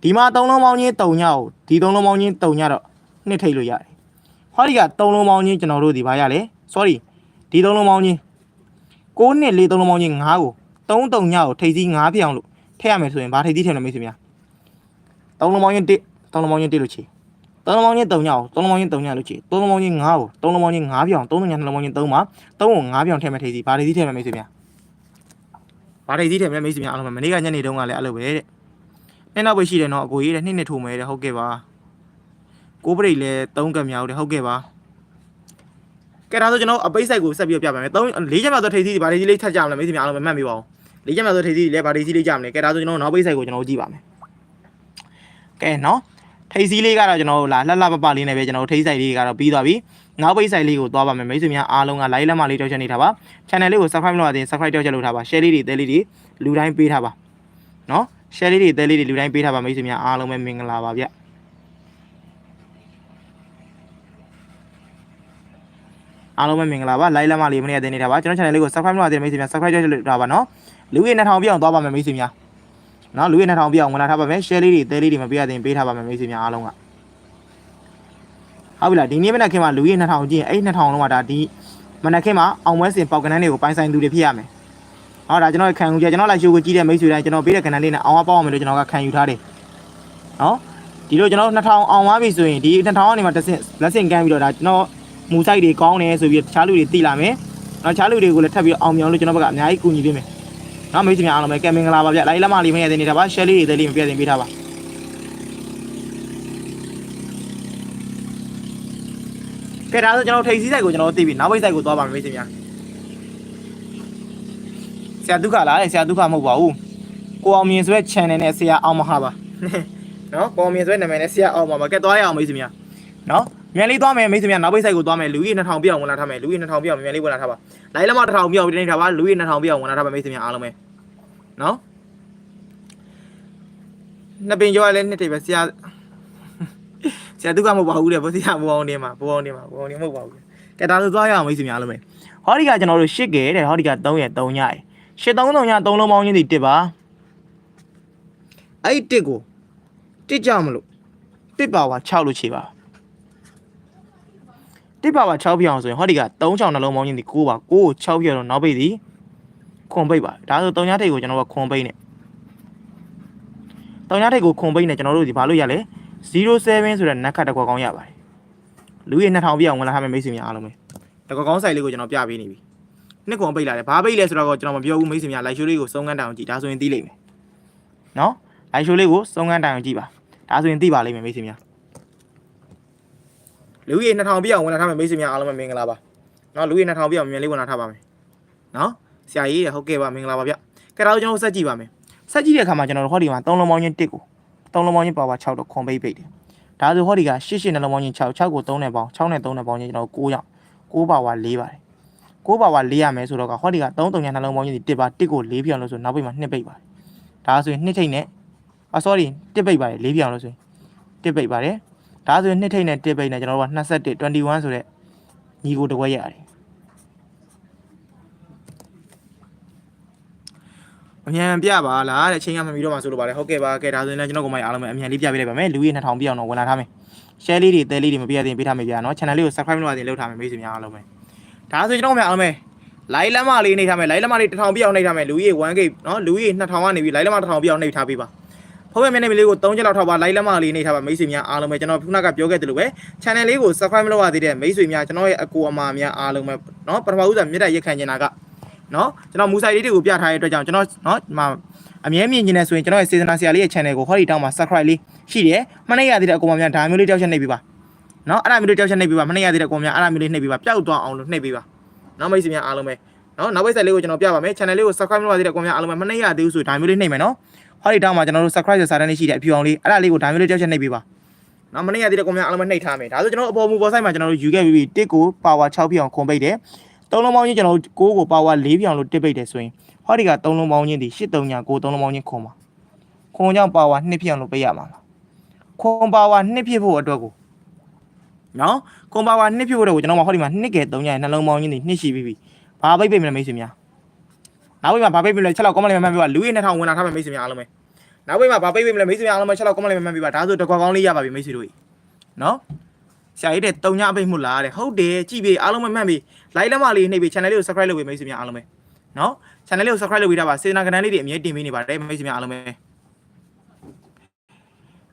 ဒီမှာသုံးလုံးပေါင်းချင်းတုံညာကိုဒီသုံးလုံးပေါင်းချင်းတုံညာတော့နှစ်ထိတ်လို့ရတယ်ဟောဒီကသုံးလုံးပေါင်းချင်းကျွန်တော်တို့ဒီဘာရလဲ sorry ဒီသုံးလုံးပေါင်းချင်း6နှစ်4သုံးလုံးပေါင်းချင်း9ကို3တုံညာကိုထိတ်စီ9ပြောင်းလို့ထည့်ရမယ်ဆိုရင်ဘာထိတ်စီထည့်မလဲမိတ်ဆွေများသုံးလုံးပေါင်းချင်း1သုံးလုံးပေါင်းချင်း1လို့ချေသုံးလုံးပေါင်းချင်း3ညကိုသုံးလုံးပေါင်းချင်း3ညလို့ချေသုံးလုံးပေါင်းချင်း9ကိုသုံးလုံးပေါင်းချင်း9ပြောင်း3ညနှလုံးပေါင်းချင်း3မှာ3ကို9ပြောင်းထည့်မယ်ထိတ်စီဘာထိတ်စီထည့်မလဲမိတ်ဆွေများဘာထိတ်စီထည့်မလဲမိတ်ဆွေများအားလုံးပဲမနေ့ကညနေတုန်းကလည်းအဲ့လိုပဲတဲ့နေ့နောက်ပဲရှိတယ်နော်အကိုကြီးတဲ့နှစ်နှစ်ထိုးမယ်တဲ့ဟုတ်ကဲ့ပါကိုပရိတ်လည်း3ကမြောက်တဲ့ဟုတ်ကဲ့ပါ ကဲဒါဆိုကျွန်တော်အပိတ်ဆိုင်ကိုဆက်ပြီးတော့ပြပါမယ်။၃၄ချက်မြောက်သောထိပ်သီးဒီဗာလေးကြီးလေးထပ်ကြမလားမိတ်ဆွေများအားလုံးပဲမှတ်မိပါအောင်။၄လေ့ကျင့်မှာဆိုထိပ်စီးလေးဗာထိပ်စီးလေးကြမလဲကဲဒါဆိုကျွန်တော်နောက်ပိတ်ဆိုင်ကိုကျွန်တော်ကြည့်ပါမယ်ကဲနော်ထိပ်စီးလေးကတော့ကျွန်တော်လာလှလှပပလေးနဲ့ပဲကျွန်တော်ထိပ်ဆိုင်လေးကတော့ပြီးသွားပြီနောက်ပိတ်ဆိုင်လေးကိုသွားပါမယ်မိတ်ဆွေများအားလုံးက live လက်မလေးတောက်ချက်နေထားပါ channel လေးကို subscribe လုပ်ရသေးရင် subscribe တောက်ချက်လုပ်ထားပါ share လေးတွေတဲလေးတွေလူတိုင်းပေးထားပါနော် share လေးတွေတဲလေးတွေလူတိုင်းပေးထားပါမိတ်ဆွေများအားလုံးပဲမင်္ဂလာပါဗျ အားလုံးပဲမင်္ဂလာပါ live လက်မလေးမနေ့ကတင်နေထားပါကျွန်တော် channel လေးကို subscribe လုပ်ရသေးရင်မိတ်ဆွေများ subscribe တောက်ချက်လုပ်ထားပါနော်လူကြီး2000ပြည့်အောင်သွားပါမယ်မိတ်ဆွေများနော်လူကြီး2000ပြည့်အောင်ဝင်လာထားပါမယ် share လေးတွေတဲလေးတွေမပေးရသေးရင်ပေးထားပါမယ်မိတ်ဆွေများအားလုံးကဟုတ်ပြီလားဒီနေ့မနက်ခင်းမှာလူကြီး2000ကြည့်ရင်အဲ့2000လုံးကဒါဒီမနက်ခင်းမှာအောင်ပွဲစင်ပေါက်ကနန်းတွေကိုပိုင်ဆိုင်သူတွေဖြစ်ရမယ်ဟောဒါကျွန်တော်ခံယူကြကျွန်တော်လိုက်ရှိုးကိုကြည့်တဲ့မိတ်ဆွေတိုင်းကျွန်တော်ပေးတဲ့ကနန်းလေးနဲ့အောင်ဝပေါက်အောင်မယ်လို့ကျွန်တော်ကခံယူထားတယ်နော်ဒီလိုကျွန်တော်2000အောင်သွားပြီဆိုရင်ဒီ2000ကနေမှတစ်ဆင့်လက်ဆင့်ကမ်းပြီးတော့ဒါကျွန်တော် မူဆိုင်တွေကောင်းတယ်ဆိုပြီးတခြားလူတွေသိလာမယ်နောက်တခြားလူတွေကိုလည်းထပ်ပြီးအောင်မြောင်လို့ကျွန်တော်ဘက်ကအများကြီးကူညီပေးမယ်နော်မိတ်ဆွေများအားလုံးပဲကဲမင်္ဂလာပါဗျလိုက်လက်မလေးမရသေးနေတာပါ share လေးတွေတဲလေးမပြတ်တင်ပေးထားပါကဲဒါဆိုကျွန်တော်ထိပ်စည်းဆိုင်ကိုကျွန်တော်သိပြီနောက်ဘိတ်ဆိုင်ကိုသွားပါမယ်မိတ်ဆွေများဆရာဒုက္ခလားဆရာဒုက္ခမဟုတ်ပါဘူးကိုအောင်မြင်ဆိုတဲ့ channel နဲ့ဆရာအောင်မဟာပါနော်ကိုအောင်မြင်ဆိုတဲ့နာမည်နဲ့ဆရာအောင်မဟာပါကဲသွားရအောင်မိတ်ဆွေများနော် မြန်လေးသွားမယ်မိတ်ဆွေများနောက်ဘိတ်ဆိုင်ကိုသွားမယ်လူကြီး2000ပြည့်အောင်ဝင်လာထားမယ်လူကြီး2000ပြည့်အောင်မြန်လေးဝင်လာထားပါလိုက်လက်မ1000ပြည့်အောင်တင်ထားပါလူကြီး2000ပြည့်အောင်ဝင်လာထားပါမိတ်ဆွေများအားလုံးပဲနော်နှစ်ပင်ကျော်ကလည်းနှစ်တိပဲဆရာဆရာဒုက္ခမဟုတ်ပါဘူးတဲ့ဆရာဘောအောင်နေမှာဘောအောင်နေမှာဘောအောင်နေမဟုတ်ပါဘူးကဲဒါဆိုသွားရအောင်မိတ်ဆွေများအားလုံးပဲဟောဒီကကျွန်တော်တို့ရှစ်ကဲတဲ့ဟောဒီက3ရဲ့3ညရဲ့ရှစ်3 3ည3လုံးပေါင်းချင်းစီတစ်ပါအဲ့ဒီတစ်ကိုတစ်ကြမလို့တစ်ပါဝါ6လို့ခြေပါ တစ်ပါဝါ6ပြောင်းဆိုရင်ဟောဒီက3ချောင်းနှလုံးပေါင်းချင်းစီ9ပါ9ကို6ပြောင်းတော့နောက်ပိတ်သည်ခွန်ပိတ်ပါဒါဆို3ညထိတ်ကိုကျွန်တော်ကခွန်ပိတ်နဲ့3ညထိတ်ကိုခွန်ပိတ်နဲ့ကျွန်တော်တို့ဒီဘာလို့ရလဲ07ဆိုတဲ့နက်ခတ်တစ်ခွက်ကောင်းရပါတယ်လူကြီး2000ပြည့်အောင်ဝင်လာထားမယ့်မိတ်ဆွေများအားလုံးပဲတစ်ခွက်ကောင်းဆိုင်လေးကိုကျွန်တော်ပြပေးနေပြီနှစ်ခွန်ပိတ်လာတယ်ဘာပိတ်လဲဆိုတော့ကျွန်တော်မပြောဘူးမိတ်ဆွေများလိုက်ရှိုးလေးကိုစုံကန်းတိုင်အောင်ကြည့်ဒါဆိုရင်သိလိမ့်မယ်နော်လိုက်ရှိုးလေးကိုစုံကန်းတိုင်အောင်ကြည့်ပါဒါဆိုရင်သိပါလိမ့်မယ်မိတ်ဆွေများ လူကြီး2000ပြည့်အောင်ဝင်လာထားမယ့်မိတ်ဆွေများအားလုံးပဲမင်္ဂလာပါနော်လူကြီး2000ပြည့်အောင်မြန်လေးဝင်လာထားပါမယ်နော်ဆရာကြီးဟုတ်ကဲ့ပါမင်္ဂလာပါဗျကဲဒါဆိုကျွန်တော်ဆက်ကြည့်ပါမယ်ဆက်ကြည့်တဲ့အခါမှာကျွန်တော်တို့ဟောဒီမှာ3လုံးပေါင်းချင်း1ကို3လုံးပေါင်းချင်းပါပါ6တော့ခွန်ပိတ်ပိတ်တယ်ဒါဆိုဟောဒီက8 8နှလုံးပေါင်းချင်း6 6ကို3နဲ့ပေါင်း6နဲ့3နဲ့ပေါင်းချင်းကျွန်တော်9ရောက်9ပါပါ4ပါတယ်9ပါပါ4ရမယ်ဆိုတော့ကဟောဒီက3 3ညနှလုံးပေါင်းချင်းဒီ1ပါ1ကို4ပြောင်းလို့ဆိုနောက်ပိတ်မှာ2ပိတ်ပါတယ်ဒါဆိုရင်2ထိတ်နဲ့အာ sorry 1ပိတ်ပါတယ်4ပြောင်းလို့ဆိုရင်1ပိတ်ပါတယ် ဒါဆိုရင်2ထိတ်နဲ့1ပိတ်နဲ့ကျွန်တော်တို့က21 21ဆိုတဲ့ညီကိုတကွက်ရတယ်အမြန်ပြပါလားတဲ့ချိန်ကမမီတော့မှဆိုလိုပါတယ်ဟုတ်ကဲ့ပါကဲဒါဆိုရင်လည်းကျွန်တော်ကမိုင်အားလုံးပဲအမြန်လေးပြပေးလိုက်ပါမယ်လူကြီး2000ပြည့်အောင်တော့ဝင်လာထားမယ် share လေးတွေတဲလေးတွေမပြရသေးရင်ပေးထားမယ်ဗျာနော် channel လေးကို subscribe လုပ်ရသေးရင်လုပ်ထားမယ်မိတ်ဆွေများအားလုံးပဲဒါဆိုရင်ကျွန်တော်ကအားလုံးပဲ live လက်မလေးနှိပ်ထားမယ် live လက်မလေး1000ပြည့်အောင်နှိပ်ထားမယ်လူကြီး 1k နော်လူကြီး2000ကနေပြီး live လက်မ1000ပြည့်အောင်နှိပ်ထားပေးပါ ဖုန်းရဲ့မျက်နှာလေးကို3ချက်လောက်ထောက်ပါ live လက်မလေးနှိပ်ထားပါမိတ်ဆွေများအားလုံးပဲကျွန်တော်ခုနကပြောခဲ့သလိုပဲ channel လေးကို subscribe မလုပ်ရသေးတဲ့မိတ်ဆွေများကျွန်တော်ရဲ့အကူအမများအားလုံးပဲနော်ပထမဦးစွာမြေတက်ရက်ခံနေတာကနော်ကျွန်တော်မူဆိုင်လေးတွေကိုပြထားတဲ့အတွက်ကြောင့်ကျွန်တော်နော်ဒီမှာအမြဲမြင်နေတယ်ဆိုရင်ကျွန်တော်ရဲ့စေတနာဆရာလေးရဲ့ channel ကိုဟောဒီတောင်းမှာ subscribe လေးရှိတယ်မနေ့ရသေးတဲ့အကူအမများဒါမျိုးလေးတောက်ချက်နှိပ်ပေးပါနော်အဲ့ဒါမျိုးလေးတောက်ချက်နှိပ်ပေးပါမနေ့ရသေးတဲ့အကူအမများအဲ့ဒါမျိုးလေးနှိပ်ပေးပါပျောက်သွားအောင်လို့နှိပ်ပေးပါနော်မိတ်ဆွေများအားလုံးပဲ နော်နောက်ဘက်ဆက်လေးကိုကျွန်တော်ပြပါမယ် channel လေးကို subscribe လုပ်ရသေးတဲ့အကူအမများအားလုံးပဲမနေ့ရသေးဘူးဆိုဒါမျိုးလေးနှိပ်မယ်နော်ဟောဒီတောင်းမှာကျွန်တော်တို့ subscribe စာတန်းလေးရှိတယ်အဖြူအောင်လေးအဲ့ဒါလေးကိုဒါမျိုးလေးတောက်ချက်နှိပ်ပေးပါနော်မနေ့ရသေးတဲ့ကွန်များအားလုံးပဲနှိပ်ထားမယ်ဒါဆိုကျွန်တော်အပေါ်မူပေါ်ဆိုင်မှာကျွန်တော်တို့ယူခဲ့ပြီးပြီတစ်ကို power 6ပြအောင်ခွန်ပိတ်တယ်သုံးလုံးပေါင်းချင်းကျွန်တော်တို့6ကို power 4ပြအောင်လို့တစ်ပိတ်တယ်ဆိုရင်ဟောဒီကသုံးလုံးပေါင်းချင်းဒီ8 3ညာ9သုံးလုံးပေါင်းချင်းခွန်ပါခွန်ကြောင့် power 2ပြအောင်လို့ပိတ်ရမှာလားခွန် power 2ဖြစ်ဖို့အတွက်ကိုနော်ခွန် power 2ဖြစ်ဖို့အတွက်ကိုကျွန်တော်မဟောဒီမှာ2ကဲ3ညာနှလုံးပေါင်းချင်းဒီ2ရှိပြီးပြီ ဘာပိတ်ပိတ်မလဲမိတ်ဆွေများနောက်ပိတ်မှာဘာပိတ်ပိတ်မလဲချက်လောက်ကောမလေးမှန်ပြပါလူရည်2000ဝင်လာထားမယ်မိတ်ဆွေများအားလုံးပဲနောက်ပိတ်မှာဘာပိတ်ပိတ်မလဲမိတ်ဆွေများအားလုံးပဲချက်လောက်ကောမလေးမှန်ပြပါဒါဆိုတကွာကောင်းလေးရပါပြီမိတ်ဆွေတို့နော်ဆရာကြီးတဲ့တုံညအပိတ်မှုလားတဲ့ဟုတ်တယ်ကြည့်ပြီအားလုံးပဲမှတ်ပြီ like လက်မလေးနှိပ်ပြီ channel လေးကို subscribe လုပ်ပေးမိတ်ဆွေများအားလုံးပဲနော် channel လေးကို subscribe လုပ်ပေးတာပါစေနာကဏ္ဍလေးတွေအမြဲတင်ပေးနေပါတယ်မိတ်ဆွေများအားလုံးပဲ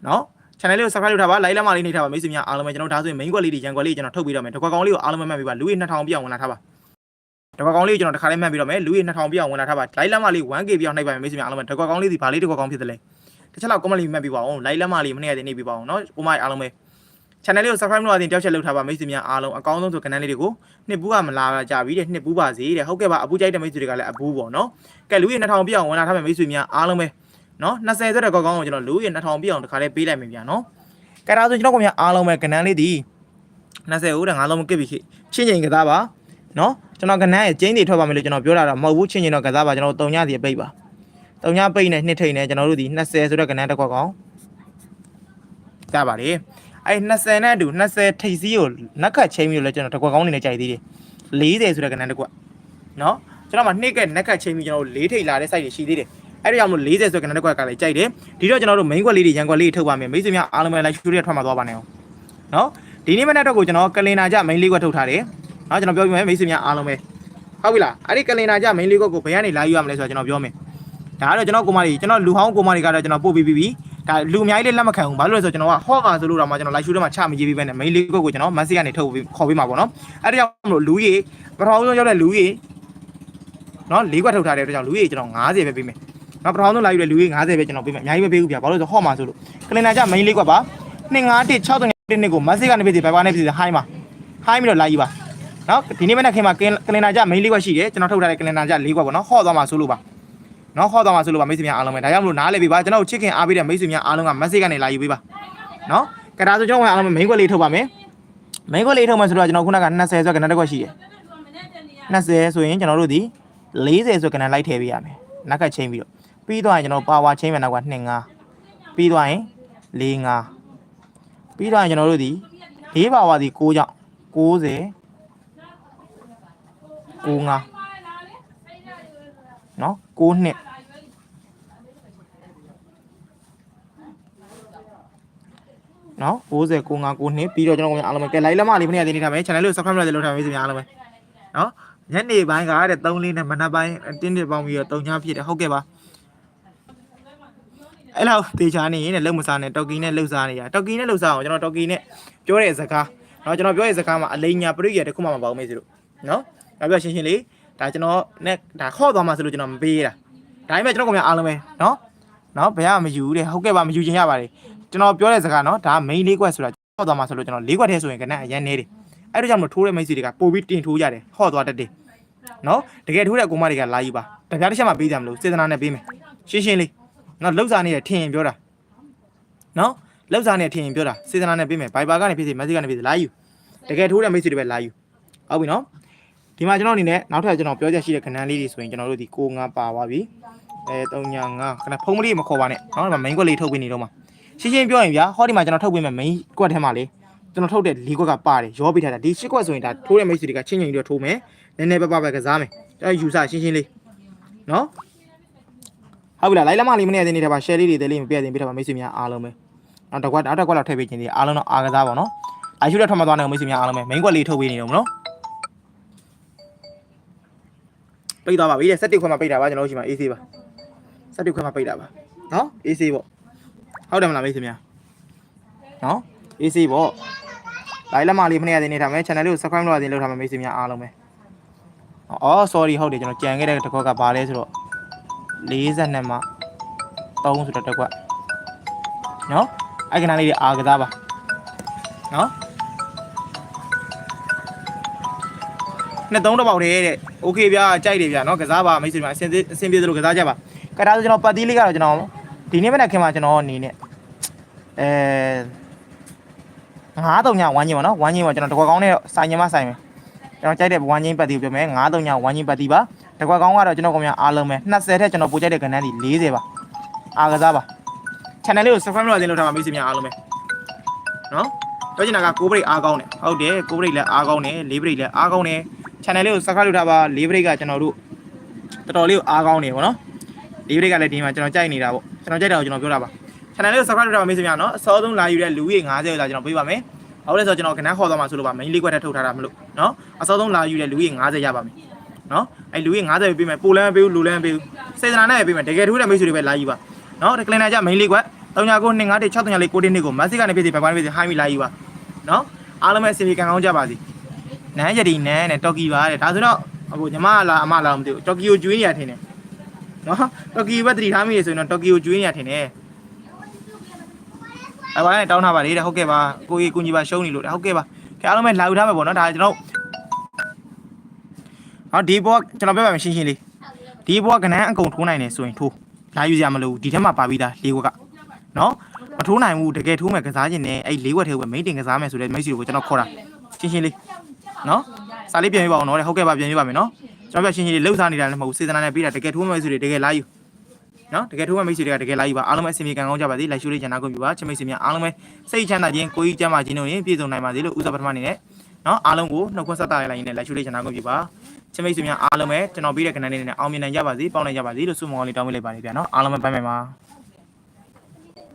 နော် channel လေးကို subscribe လုပ်ထားပါ like လက်မလေးနှိပ်ထားပါမိတ်ဆွေများအားလုံးပဲကျွန်တော်ဒါဆိုရင် main ကွက်လေးတွေရန်ကွက်လေးကျွန်တော်ထုတ်ပြီးတော့မယ်တကွက်ကောင်းလေးကိုအားလုံးပဲမှတ်ပြီးပါလူကြီး2000ပြည့်အောင်ဝင်လာထားပါ တကွက်ကောင်းလေးကိုကျွန်တော်တစ်ခါလေးမှတ်ပြီးတော့မယ်လူကြီး2000ပြည့်အောင်ဝင်လာထားပါ like လက်မလေး 1k ပြည့်အောင်နှိပ်ပါမယ်မိတ်ဆွေများအားလုံးပဲတကွက်ကောင်းလေးဒီဘာလေးတကွက်ကောင်းဖြစ်တယ်လဲတစ်ချက်လောက် comment လေးမှတ်ပြီးပါအောင် like လက်မလေးမနေ့ကတည်းကနှိပ်ပြီးပါအောင်နော်ကိုမအားလုံးပဲ channel လေးကို subscribe လုပ်ရတဲ့တောက်ချက်လုပ်ထားပါမိတ်ဆွေများအားလုံးအကောင်းဆုံးဆို channel လေးတွေကိုနှစ်ဘူးကမလာကြပြီတဲ့နှစ်ဘူးပါစေတဲ့ဟုတ်ကဲ့ပါအပူကြိုက်တဲ့မိတ်ဆွေတွေကလည်းအပူပေါ့နော်ကဲလူကြီး2000ပြည့်အောင်ဝင်လာထားမယ်မိတ်ဆွေများအားလုံးပဲနော်20ဆိုတဲ့ကောက်ကောင်းကိုကျွန်တော်လူကြီး2000ပြည့်အောင်တစ်ခါလေးပေးလိုက်မယ်ဗျာနော်ကဲဒါဆိုကျွန်တော်ကများအားလုံးပဲ channel လေးဒီ20ဦးတဲ့ငါလုံးမကစ်ပြီချင်းချင်းကစားပါ နော်ကျွန်တော်ကနန်းရဲ့ကျင်းတွေထွက်ပါမယ်လို့ကျွန်တော်ပြောတာတော့မဟုတ်ဘူးချင်းချင်းတော့ကစားပါကျွန်တော်တုံညစီပိတ်ပါတုံညပိတ်နဲ့နှစ်ထိန်နဲ့ကျွန်တော်တို့ဒီ20ဆိုတဲ့ကနန်းတစ်ခွက်ကောင်ကြပါလေအဲ့20နဲ့အတူ20ထိပ်စီးကိုနက်ခတ်ချင်းပြီးလို့လည်းကျွန်တော်တစ်ခွက်ကောင်းနေနဲ့ကြိုက်သေးတယ်40ဆိုတဲ့ကနန်းတစ်ခွက်နော်ကျွန်တော်မှနှစ်ကနက်ခတ်ချင်းပြီးကျွန်တော်တို့၄ထိပ်လာတဲ့ site တွေရှိသေးတယ်အဲ့ဒါကြောင့်မို့40ဆိုတဲ့ကနန်းတစ်ခွက်ကလည်းကြိုက်တယ်ဒီတော့ကျွန်တော်တို့ main ခွက်လေးတွေရန်ခွက်လေးတွေထုတ်ပါမယ်မိတ်ဆွေများအားလုံးပဲ like ရှူရထွက်မှာသွားပါနဲ့အောင်နော်ဒီနေ့မနေ့တော့ကိုကျွန်တော်ကလင်နာကြ main လေးခွက်ထုတ်ထားတယ် နော်ကျွန်တော်ပြောပြမယ်မိတ်ဆွေများအားလုံးပဲဟုတ်ပြီလားအဲ့ဒီကလင်နာကြ main လေးခွက်ကိုဘယ်ကနေလာယူရမလဲဆိုတော့ကျွန်တော်ပြောမယ်ဒါကတော့ကျွန်တော်ကိုမကြီးကျွန်တော်လူဟောင်းကိုမကြီးကတော့ကျွန်တော်ပို့ပြီးပြီးဒါလူအများကြီးလည်းလက်မခံဘူးဘာလို့လဲဆိုတော့ကျွန်တော်ကဟော့ကာဆိုလို့တော့မှကျွန်တော် live show ထဲမှာချမကြီးပြီးပဲနဲ့ main လေးခွက်ကိုကျွန်တော် massive ကနေထုတ်ပြီးခေါ်ပြီးမှာပေါ့နော်အဲ့ဒါကြောင့်မလို့လူကြီးပထမဆုံးရောက်တဲ့လူကြီးနော်လေးခွက်ထုတ်ထားတဲ့အတွက်ကြောင့်လူကြီးကျွန်တော်90ပဲပေးမယ်နော်ပထမဆုံးလာယူတဲ့လူကြီး90ပဲကျွန်တော်ပေးမယ်အများကြီးပဲပေးဘူးဗျာဘာလို့လဲဆိုတော့ဟော့မှာဆိုလို့ကလင်နာကြ main လေးခွက်ပါ251 6နှစ်ကို massive ကနေပြည်စီဘိုင်ဘာနဲ့ပြည်စီဟိုင်းမှာဟိုင်းပြီးတော့လာယူပါ နော်ဒီနေ့မနေ့ခင်မှာကလင်နာကြ main လေးခွက်ရှိတယ်ကျွန်တော်ထုတ်ထားတဲ့ကလင်နာကြ၄ခွက်ပေါ့နော်ဟော့သွားမှာဆိုလို့ပါနော်ဟော့သွားမှာဆိုလို့ပါမိတ်ဆွေများအားလုံးပဲဒါကြောင့်မလို့နားလေပေးပါကျွန်တော်ချစ်ခင်အားပေးတဲ့မိတ်ဆွေများအားလုံးက massive ကနေလာယူပေးပါနော်ကဒါဆိုကျွန်တော်အားလုံး main ခွက်လေးထုတ်ပါမယ် main ခွက်လေးထုတ်မှဆိုတော့ကျွန်တော်ခုနက20ဆိုကဏ္ဍတစ်ခွက်ရှိတယ်20ဆိုရင်ကျွန်တော်တို့ဒီ40ဆိုကဏ္ဍလိုက်ထည့်ပေးရမယ်နောက်ကချိန်ပြီးတော့ပြီးသွားရင်ကျွန်တော်ပါဝါချိန်မယ်နောက်က25ပြီးသွားရင်45ပြီးသွားရင်ကျွန်တော်တို့ဒီ၄ပါဝါဒီ6ကြောင့်90 95နော်9နှစ်နော်90 95 9နှစ်ပြီးတော့ကျွန်တော်အားလုံးပဲကဲလိုက်လက်မလေးဖနေ့တင်နေထားမယ် channel လေးကို subscribe လုပ်တယ်လုပ်ထားမယ်စီများအားလုံးပဲနော်ညနေပိုင်းကတဲ့3လေးနဲ့မနက်ပိုင်းတင်းတင်းပေါင်းပြီးတော့3ညဖြစ်တယ်ဟုတ်ကဲ့ပါအဲ့လောက်တေချာနေရင်လည်းလုံမစားနဲ့တော်ကီနဲ့လှုပ်စားနေရတော်ကီနဲ့လှုပ်စားအောင်ကျွန်တော်တော်ကီနဲ့ပြောတဲ့စကားနော်ကျွန်တော်ပြောတဲ့စကားမှာအလိညာပရိယတခုမှမပေါဘူးမေးစီတို့နော်နောက် ပြရှင်းရှင်းလေးဒါကျွန်တော်နဲ့ဒါခေါ်သွားမှဆိုလို့ကျွန်တော်မပေးတာဒါပေမဲ့ကျွန်တော်ကများအားလုံးပဲနော်နော်ဘယ်ကမယူတဲ့ဟုတ်ကဲ့ပါမယူချင်ရပါတယ်ကျွန်တော်ပြောတဲ့စကားနော်ဒါ main လေးကွက်ဆိုတာခေါ်သွားမှဆိုလို့ကျွန်တော်လေးကွက်ထဲဆိုရင်ကနအရန်နေတယ်အဲ့ဒါကြောင့်မလို့ထိုးတဲ့မိတ်ဆွေတွေကပို့ပြီးတင်ထိုးကြတယ်ဟော့သွားတတ်တယ်နော်တကယ်ထိုးတဲ့ကိုမတွေကလာယူပါတပြားတစ်ချက်မှပေးကြမလို့စေတနာနဲ့ပေးမယ်ရှင်းရှင်းလေးနော်လှုပ်စားနေတဲ့ထင်ရင်ပြောတာနော်လှုပ်စားနေတဲ့ထင်ရင်ပြောတာစေတနာနဲ့ပေးမယ်ဘိုင်ဘာကနေဖြစ်စေမက်ဆီကနေဖြစ်စေလာယူတကယ်ထိုးတဲ့မိတ်ဆွေတွေပဲလာယူဟုတ်ပြီနော် ဒီမှာကျွန်တော်အနေနဲ့နောက်ထပ်ကျွန်တော်ပြောချက်ရှိတဲ့ခဏန်းလေးတွေဆိုရင်ကျွန်တော်တို့ဒီကိုငါပါသွားပြီအဲ3ညာ9ခဏဖုံးမလေးမခေါ်ပါနဲ့နော်ဒီမှာ main ကွက်လေးထုတ်ပေးနေတော့မှာရှင်းရှင်းပြောရင်ဗျာဟောဒီမှာကျွန်တော်ထုတ်ပေးမယ် main ကွက်ထဲမှာလေကျွန်တော်ထုတ်တဲ့၄ကွက်ကပါတယ်ရောပေးထားတာဒီ၈ကွက်ဆိုရင်ဒါထိုးတဲ့မိတ်ဆွေတွေကချင်းချင်းပြီးတော့ထိုးမယ်နည်းနည်းပပပဲကစားမယ်ကျွန်တော်ယူဆရှင်းရှင်းလေးနော်ဟုတ်ပြီလားလိုက်လက်မလေးမနေသေးနေတယ်ပါ share လေးတွေတဲလေးမပြည့်သေးပြထားပါမိတ်ဆွေများအားလုံးပဲနောက်တစ်ကွက်နောက်တစ်ကွက်လောက်ထည့်ပေးခြင်းဒီအားလုံးတော့အားကစားပါနော်အာရှုလက်ထွက်မသွားနိုင်မိတ်ဆွေများအားလုံးပဲ main ကွက်လေးထုတ်ပေးနေတော့မနော် ပိတ်သွားပါပြီတဲ့7ခွက်မှာပိတ်တာပါကျွန်တော်တို့ရှိမှာ AC ပါ7ခွက်မှာပိတ်တာပါနော် AC ပေါ့ဟုတ်တယ်မလားမိတ်ဆွေများနော် AC ပေါ့လိုက်လက်မလေးမနေရသေးနေထားမယ် channel လေးကို subscribe လုပ်ရသေးလုပ်ထားမယ်မိတ်ဆွေများအားလုံးပဲအော် sorry ဟုတ်တယ်ကျွန်တော်ကြံခဲ့တဲ့တစ်ခွက်ကဘာလဲဆိုတော့42မှာ3ဆိုတော့တစ်ခွက်နော်အဲ့ကနာလေးတွေအာကစားပါနော် နှစ်သုံးတော့ပေါက်တယ်တဲ့။ Okay ဗျာကြိုက်တယ်ဗျာနော်ကစားပါမိတ်ဆွေများအစင်အစင်ပြေသလိုကစားကြပါ။ကဒါဆိုကျွန်တော်ပတ်တီးလေးကတော့ကျွန်တော်ဒီနေ့မနေ့ခင်မှာကျွန်တော်အနေနဲ့အဲ9တုံညဝမ်းချင်းပါနော်ဝမ်းချင်းပါကျွန်တော်တကွက်ကောင်းနဲ့ဆိုင်ရင်မဆိုင်မယ်ကျွန်တော်ကြိုက်တဲ့ဝမ်းချင်းပတ်တီကိုပြောမယ်9တုံညဝမ်းချင်းပတ်တီပါတကွက်ကောင်းကတော့ကျွန်တော်ကများအားလုံးပဲ20ထက်ကျွန်တော်ပို့ကြိုက်တဲ့ကဏ္ဍဒီ40ပါအားကစားပါ channel လေးကို subscribe လုပ်တင်လို့ထားပါမိတ်ဆွေများအားလုံးပဲနော်ပြောချင်တာက6 break အားကောင်းတယ်ဟုတ်တယ်6 break လည်းအားကောင်းတယ်4 break လည်းအားကောင်းတယ် channel လေးကို subscribe လုပ်ထားပါ4 break ကကျွန်တော်တို့တော်တော်လေးကိုအားကောင်းတယ်ဗောနော်4 break ကလည်းဒီမှာကျွန်တော်ကြိုက်နေတာဗောကျွန်တော်ကြိုက်တာကိုကျွန်တော်ပြောတာပါ channel လေးကို subscribe လုပ်ထားပါမိတ်ဆွေများနော်အစောဆုံးလာယူတဲ့လူကြီး90ကိုသာကျွန်တော်ပေးပါမယ်ဟုတ်လဲဆိုတော့ကျွန်တော်ခဏခေါ်သွားမှာဆိုလို့ပါ main လေးကွက်ထပ်ထုတ်ထားတာမလို့နော်အစောဆုံးလာယူတဲ့လူကြီး90ရပါမယ်နော်အဲလူကြီး90ပဲပေးမယ်ပိုလန်းမပေးဘူးလူလန်းမပေးဘူးစေတနာနဲ့ပဲပေးမယ်တကယ်ထိုးတဲ့မိတ်ဆွေတွေပဲလာယူပါနော်ဒီကလင်နာကြ main လေးကွက်3992 53 6 3 6 9ကိုမက်ဆီကနေပြည်စီဘိုင်ဘိုင်းပြည်စီဟိုင်းမီလာယူပါနော်အားလုံးပဲအစီအစဉ်ကံကောင်းကြပါစေ နန်းရတီနန်းနဲ့တော်ကီပါတဲ့ဒါဆိုတော့အခုညီမလာအမလာမသိဘူးတော်ကီကိုကျွေးနေရထင်တယ်နော်တော်ကီပဲတတိထားမိနေဆိုရင်တော့တော်ကီကိုကျွေးနေရထင်တယ်အဲဘာလဲတောင်းထားပါလေတဲ့ဟုတ်ကဲ့ပါကိုကြီးကိုကြီးပါရှုံးနေလို့တဲ့ဟုတ်ကဲ့ပါခင်အားလုံးပဲလာယူထားမယ်ပေါ့နော်ဒါကျွန်တော်ဟောဒီဘောကျွန်တော်ပြောပါမယ်ရှင်းရှင်းလေးဒီဘောကနန်းအကုန်ထိုးနိုင်တယ်ဆိုရင်ထိုးလာယူစရာမလိုဘူးဒီထက်မှပါပြီးသားလေးဝက်ကနော်မထိုးနိုင်ဘူးတကယ်ထိုးမယ်ကစားခြင်းနဲ့အဲ့လေးဝက်ထဲကိုပဲမိတ်တင်ကစားမယ်ဆိုတဲ့မိတ်ဆွေတွေကိုကျွန်တော်ခေါ်တာရှင်းရှင်းလေး နော်စာလေးပြန်ပြပါအောင်နော်တဲ့ဟုတ်ကဲ့ပါပြန်ပြပါမယ်နော်ကျွန်တော်ပြောရှင်းရှင်းလေးလှုပ်ရှားနေတာလည်းမဟုတ်ဘူးစေတနာနဲ့ပြီးတာတကယ်ထိုးမယ်ဆိုတွေတကယ်လာယူနော်တကယ်ထိုးမဲ့မိတ်ဆွေတွေကတကယ်လာယူပါအားလုံးပဲအစီအမံကံကောင်းကြပါစေလိုက်ရှိုးလေးကျန်နာကုန်ပြီပါချစ်မိတ်ဆွေများအားလုံးပဲစိတ်ချမ်းသာခြင်းကိုယ်ကြီးကျမ်းမာခြင်းတို့ရင်ပြည့်စုံနိုင်ပါစေလို့ဥစ္စာပထမအနေနဲ့နော်အားလုံးကိုနှုတ်ခွန်းဆက်တာလိုက်ရင်းနဲ့လိုက်ရှိုးလေးကျန်နာကုန်ပြီပါချစ်မိတ်ဆွေများအားလုံးပဲကျွန်တော်ပြီးတဲ့ကဏ္ဍလေးနဲ့အောင်မြင်နိုင်ကြပါစေပေါင်းနိုင်ကြပါစေလို့ဆုမွန်ကောင်းလေးတောင်းပေးလိုက်ပါနေဗျာနော်အားလုံးပဲဘိုင်ဘိုင်ပါ